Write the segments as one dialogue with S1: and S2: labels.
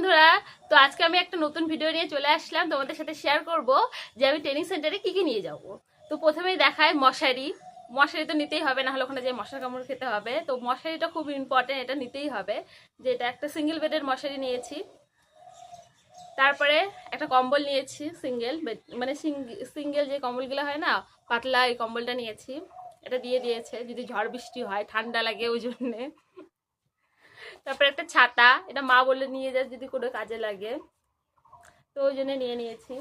S1: বন্ধুরা, তো আজকে আমি একটা নতুন ভিডিও নিয়ে চলে আসলাম। তোমাদের সাথে শেয়ার করব যে আমি ট্রেনিং সেন্টারে কি কি নিয়ে যাব। তো প্রথমেই দেখায় মশারি। মশারি তো নিতেই হবে না হলে ওখানে যে মশার কামড় খেতে হবে। তো মশারিটা খুব ইম্পর্টেন্ট এটা নিতেই হবে। যে এটা একটা সিঙ্গেল বেডের মশারি নিয়েছি। তারপরে একটা কম্বল নিয়েছি সিঙ্গেল মানে সিঙ্গেল যে কম্বলগুলো হয় না, পাতলা এই কম্বলটা নিয়েছি। এটা দিয়ে দিয়েছে, যদি ঝড় বৃষ্টি হয়, ঠান্ডা লাগে ওই জন্যে। তারপরে একটা ছাতা, এটা মা বলে নিয়ে যায় যদি কোনো কাজে লাগে। তো ওই জন্য নিয়ে নিয়েছি।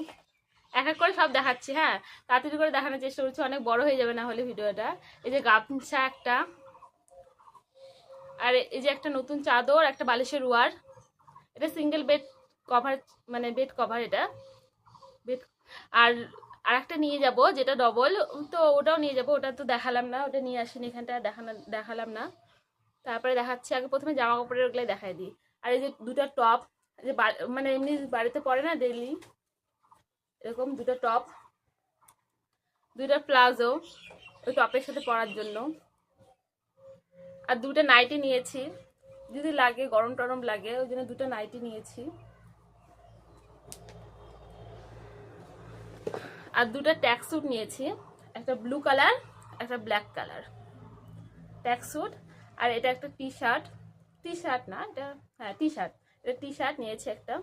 S1: এক এক করে সব দেখাচ্ছি হ্যাঁ? তাড়াতাড়ি করে দেখানোর চেষ্টা করছি, অনেক বড় হয়ে যাবে না হলে ভিডিওটা। এই যে গামছা একটা, আর এই যে একটা নতুন চাদর, একটা বালিশের ওয়ার। এটা সিঙ্গেল বেড কভার মানে বেড কভার এটা। বেড আর আর একটা নিয়ে যাব, যেটা ডবল তো ওটাও নিয়ে যাব, ওটা তো দেখালাম না, ওটা নিয়ে আসিনি এখানটা দেখানো, দেখালাম না। তারপরে দেখাচ্ছি, আগে প্রথমে জামা কাপড়ের ওগুলো দেখাই দিই। আর এই যে দুটো টপ যে মানে এমনি বাড়িতে পরে না ডেলি এরকম দুটো টপ দুটো প্লাজো, ওই টপের সাথে পরার জন্য। আর দুটো নাইটি নিয়েছি। যদি লাগে, গরম টরম লাগে, ওই জন্য দুটো নাইটি নিয়েছি। আর দুটো ট্যাক্স নিয়েছি, একটা ব্লু কালার একটা ব্ল্যাক কালার ট্যাক্স আর এটা একটা টি শার্ট টি শার্ট না, এটা হ্যাঁ টি শার্ট এটা টি শার্ট নিয়েছি একটা।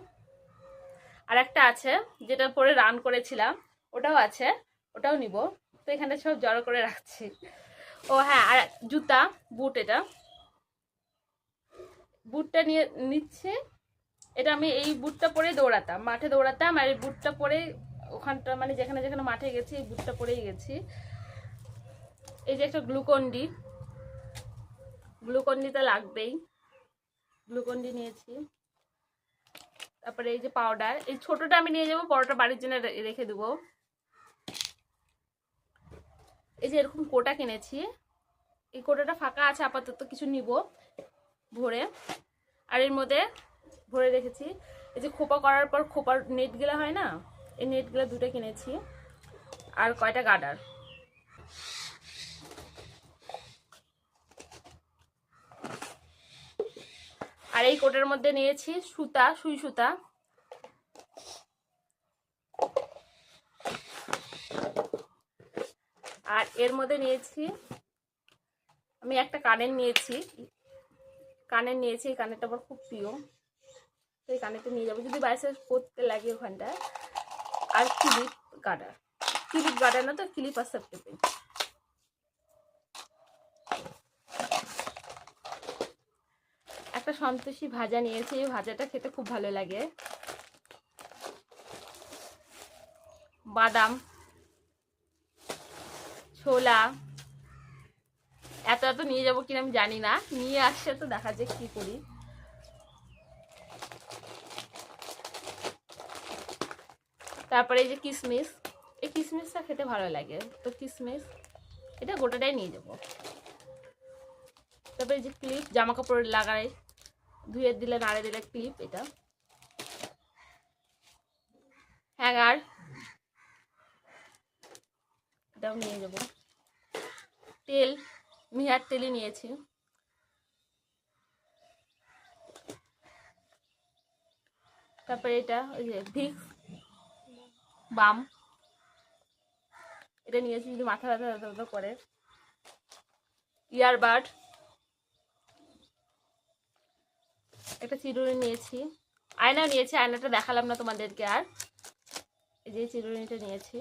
S1: আর একটা আছে, যেটা পরে রান করেছিলাম, ওটাও আছে, ওটাও নিব। তো এখানে সব জড়ো করে রাখছি। ও হ্যাঁ আর জুতা, বুট এটা। বুটটা নিয়ে, নিচ্ছে। এটা আমি এই বুটটা পরেই দৌড়াতাম, মাঠে দৌড়াতাম, আর এই বুটটা পরেই ওখানটা মানে যেখানে যেখানে মাঠে গেছি, এই বুটটা পরেই গেছি। এই যে একটা গ্লুকন্ডি গ্লুকন্ডি। তো লাগবেই। গ্লুকন্ডি নিয়েছি। তারপরে এই যে পাউডার এই ছোটটা আমি নিয়ে যাব বড়টা বাড়ির জন্য রেখে দেবো। এই যে এরকম কোটা কিনেছি। এই কোটাটা ফাঁকা আছে, আপাতত কিছু নিব ভরে। আর এর মধ্যে ভরে রেখেছি। এই যে খোপা করার পর খোপার নেটগুলো হয় না? এই নেটগুলো দুটো কিনেছি। আর কয়টা গার্ডার আর এই কোটের মধ্যে নিয়েছি সুতা, সুই সুতা। আর এর মধ্যে নিয়েছি, আমি একটা কানের নিয়েছি। কানের নিয়েছি, এই কানেরটা আমার খুব প্রিয়। তো এই কানেরটা নিয়ে যাব। যদি বাইসে পরতে লাগে ওখানটায়। আর ক্লিপ গার্ডার। ক্লিপ গার্ডার না তো, ক্লিপ আর একটা সন্তোষী ভাজা নিয়েছি। এই ভাজাটা খেতে খুব ভালো লাগে। বাদাম, ছোলা, এত এত নিয়ে যাব কিনা আমি জানি না। নিয়ে আসছে তো দেখা যাক কি করি। তারপরে এই যে কিশমিশ এই কিশমিশটা খেতে ভালো লাগে। তো কিশমিশ এটা গোটাটাই নিয়ে যাব। তারপরে এই যে ক্লিপ জামা কাপড় লাগাই। ধুয়ে দিলে, নাড়ে দিলে ক্লিপ এটা। হ্যাঙ্গার এটাও নিয়ে যাব তেল, মিহার তেলই নিয়েছি। তারপরে এটা, ওই যে ভিক্স বাম। এটা নিয়েছি যদি মাথা ব্যথা করে। ইয়ারবাড। একটা চিরুনি নিয়েছি। আয়না নিয়েছি, আয়নাটা দেখালাম না তোমাদেরকে আর। এই যে চিরুনিটা নিয়েছি।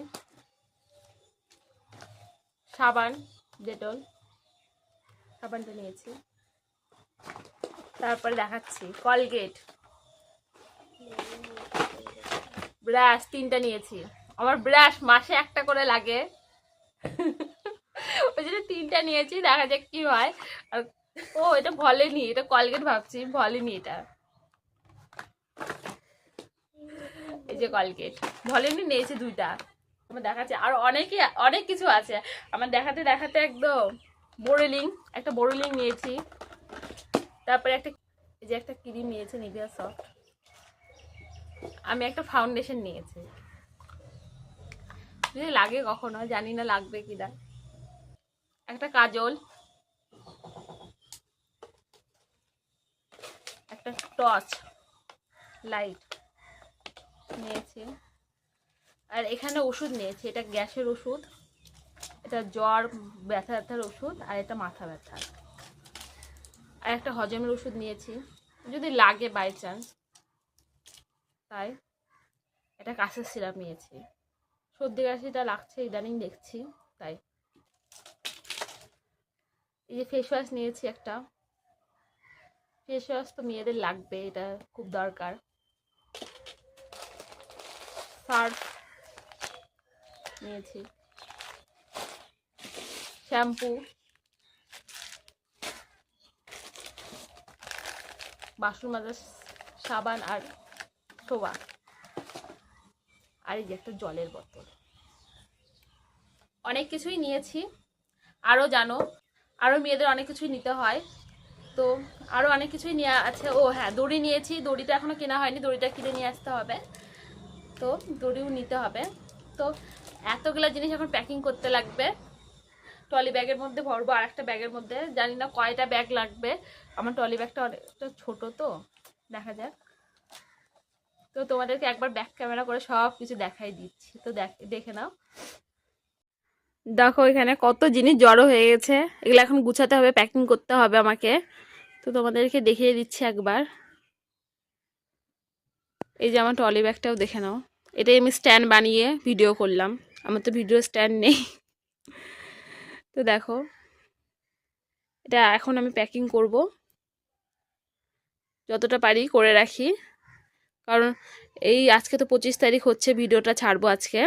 S1: সাবান, ডেটল, সাবানটা নিয়েছি। তারপরে দেখাচ্ছি, কলগেট। ব্রাশ, তিনটা নিয়েছি। আমার ব্রাশ মাসে একটা করে লাগে। ওই জন্য তিনটা নিয়েছি, দেখা যাক কি হয়। আর ও, এটা ভলেনি এটা কলগেট ভাবছি ভলেনি এটা। এই যে কলগেট ভলেনি নিয়েছে দুইটা। আমার দেখাচ্ছে, আর অনেকই অনেক কিছু আছে। আমার দেখাতে দেখাতে একদম বোরেলিং, একটা বোরেলিং নিয়েছি। তারপরে একটা, এই যে একটা ক্রিম নিয়েছে, নিভিয়া সফট। আমি একটা ফাউন্ডেশন নিয়েছি। যদি লাগে কখনো, জানি না লাগবে কিনা। একটা কাজল। একটা টর্চ লাইট নিয়েছি। আর এখানে ওষুধ নিয়েছি, এটা গ্যাসের ওষুধ, এটা জ্বর, ব্যথা ব্যথার ওষুধ, আর এটা মাথা ব্যথার আর একটা হজমের ওষুধ নিয়েছি, যদি লাগে বাই চান্স তাই এটা কাশির সিরাপ নিয়েছি। সর্দি কাশিটা লাগছে, ইদানিং দেখছি, তাই। এই যে ফেস ওয়াশ নিয়েছি একটা। ফেস ওয়াশ তো মেয়েদের লাগবে, এটা খুব দরকার। সার্ফ নিয়েছি। শ্যাম্পু। বাসন মাজার সাবান আর শোবা আর এই যে একটা জলের বোতল। অনেক কিছুই নিয়েছি। আরও জানো আরও মেয়েদের অনেক কিছুই নিতে হয়। তো আরও অনেক কিছুই নেওয়া আছে। ও হ্যাঁ দড়ি নিয়েছি। দড়িটা এখনও কেনা হয়নি, দড়িটা কিনে নিয়ে আসতে হবে। তো দড়িও নিতে হবে। তো এতগুলো জিনিস এখন প্যাকিং করতে লাগবে। ট্রলি ব্যাগের মধ্যে ভরবো আর একটা ব্যাগের মধ্যে। জানি না কয়টা ব্যাগ লাগবে। আমার ট্রলি ব্যাগটা অনেকটা ছোট তো, দেখা যাক। তো তোমাদেরকে একবার ব্যাক ক্যামেরা করে সব কিছু দেখাই দিচ্ছি। তো দেখে নাও। দেখো এখানে কত জিনিস জড়ো হয়ে গেছে। এগুলো এখন গুছাতে হবে প্যাকিং করতে হবে আমাকে। তো তোমাদেরকে দেখিয়ে দিচ্ছি একবার। এই যে আমার ট্রলি ব্যাগটাও দেখে নাও। এটাই আমি স্ট্যান্ড বানিয়ে ভিডিও করলাম। আমার তো ভিডিও স্ট্যান্ড নেই। তো দেখো, এটা এখন আমি প্যাকিং করব। যতটা পারি করে রাখি। কারণ এই আজকে তো পঁচিশ তারিখ হচ্ছে ভিডিওটা ছাড়বো আজকে।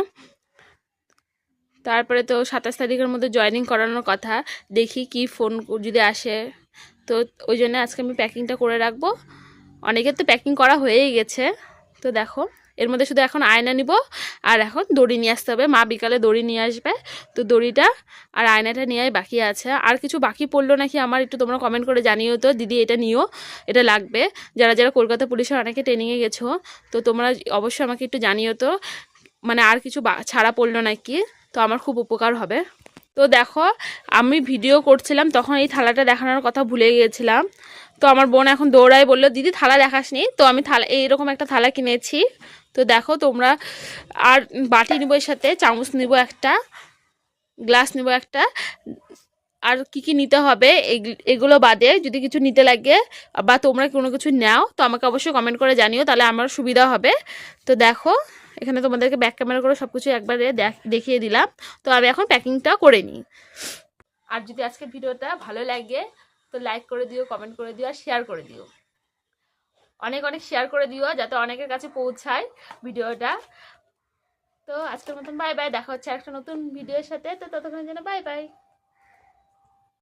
S1: তারপরে তো সাতাশ তারিখের মধ্যে জয়েনিং করানোর কথা। দেখি কি ফোন যদি আসে। তো ওই জন্য আজকে আমি প্যাকিংটা করে রাখব। অনেকের তো প্যাকিং করা হয়েই গেছে। তো দেখো, এর মধ্যে শুধু এখন আয়না নিব আর এখন দড়ি নিয়ে আসতে হবে। মা বিকালে দড়ি নিয়ে আসবে। তো দড়িটা আর আয়নাটা নেওয়াই বাকি আছে। আর কিছু বাকি পড়ল নাকি আমার একটু তোমরা কমেন্ট করে জানিও তো। দিদি, এটা নিও, এটা লাগবে। যারা যারা কলকাতা পুলিশের অনেকে ট্রেনিংয়ে গেছো, তো তোমরা অবশ্যই আমাকে একটু জানিও তো। মানে আর কিছু ছাড়া পড়ল নাকি? তো আমার খুব উপকার হবে। তো দেখো, আমি ভিডিও করছিলাম, তখন এই থালাটা দেখানোর কথা ভুলে গিয়েছিলাম। তো আমার বোন এখন দৌড়ায় বলল, দিদি, থালা দেখাসনি? তো আমি থালা, এইরকম একটা থালা কিনেছি। তো দেখো, তোমরা আর বাটি নিব এর সাথে, চামচ নিব একটা, গ্লাস নিব একটা। আর কি কি নিতে হবে এগুলো বাদে যদি কিছু নিতে লাগে, বা তোমরা কোনো কিছু নাও, তো আমাকে অবশ্যই কমেন্ট করে জানিও, তাহলে আমার সুবিধা হবে। তো দেখো এখানে তোমাদেরকে ব্যাক ক্যামেরা করে সব কিছু একবারে দেখ- দেখিয়ে দিলাম। তো আমি এখন প্যাকিংটা করে নিই। আর যদি আজকে ভিডিওটা ভালো লাগে, তো লাইক করে দিও কমেন্ট করে দিও, আর শেয়ার করে দিও। অনেক অনেক শেয়ার করে দিও, যাতে অনেকের কাছে পৌঁছায় ভিডিওটা। তো আজকের মতন বাই বাই দেখা হচ্ছে একটা নতুন ভিডিওর সাথে। তো ততক্ষণের জন্য বাই বাই